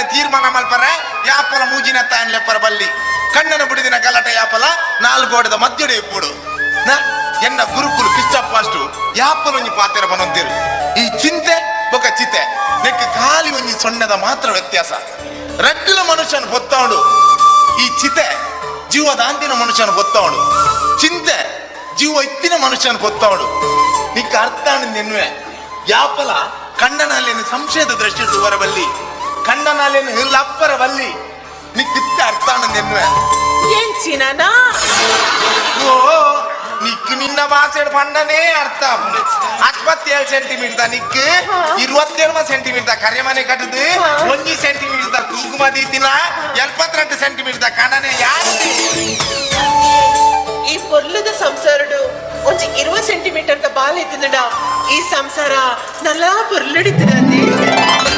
ಎಂಕನ ತೀರ್ಮಾನ ಮಲ್ಪರ ಯಾಪಲ ಮೂಜಿನ ತಾನ್ಲೆಪ್ಪರ ಬಲ್ಲಿ ಕಣ್ಣನ ಬಿಡಿದಿನ ಗಲಾಟೆ ಯಾಪಲ ನಾಲ್ಗೋಡದ ಮಧ್ಯಡೆ ಇಪ್ಪುಡು. ಎನ್ನ ಗುರುಕುಲು ಕಿಚ್ಚಪ್ಪ ಅಷ್ಟು ಯಾಪಲ ಒಂಜಿ ಪಾತ್ರ ಬನೊಂದಿರು ಈ ಚಿಂತೆ ಬೊಕ ಚಿತೆ, ನೆಕ್ಕ ಖಾಲಿ ಒಂಜಿ ಸೊಣ್ಣದ ಮಾತ್ರ ವ್ಯತ್ಯಾಸ. ರಡ್ಡುಲ ಮನುಷ್ಯನ ಹೊತ್ತವಳು ಈ ಚಿತೆ ಜೀವದಾಂತಿನ ಮನುಷ್ಯನ ಹೊತ್ತವಳು ಚಿಂತೆ ಜೀವ ಇತ್ತಿನ ಮನುಷ್ಯನ ಹೊತ್ತವಳು ನಿಕ್ಕ ಅರ್ಥ ನೆನ್ವೆ ಯಾಪಲ ಕಣ್ಣನಲ್ಲಿ ಸಂಶಯದ ದೃಷ್ಟಿ ಬಲ್ಲಿ ಕಣ್ಣನಾಲೇನು ಹಿಲ್ಲಪ್ಪರ ಬಲ್ಲಿ ನಿಕ್ಕಿತ್ತ ಅರ್ಥ ನೆನ್ವೆ ಏನ್ ಚಿನ್ನನ ಓ ನಿಕ್ಕು ನಿನ್ನ ಭಾಷೆ ಪಂಡನೇ ಅರ್ಥ ಹತ್ತೇಳು ಸೆಂಟಿಮೀಟರ್ ನಿಕ್ಕು ಇರುವತ್ತೇಳು ಸೆಂಟಿಮೀಟರ್ ಕರೆ ಮನೆ ಕಟ್ಟದು ಒಂಜಿ ಸೆಂಟಿಮೀಟರ್ ಕುಂಕುಮ ದೀತಿನ ಎಪ್ಪತ್ತೆಂಟು ಸೆಂಟಿಮೀಟರ್ ಕಣನೆ ಯಾರು ಈ ಪೊರ್ಲದ ಸಂಸಾರಡು ಒಂಜಿ ಇರುವ ಸೆಂಟಿಮೀಟರ್ ಬಾಲ ಇದ್ದಿನಡ ಈ ಸಂಸಾರ ನಲ್ಲ ಪೊರ್ಲಡಿತ್ತಿನ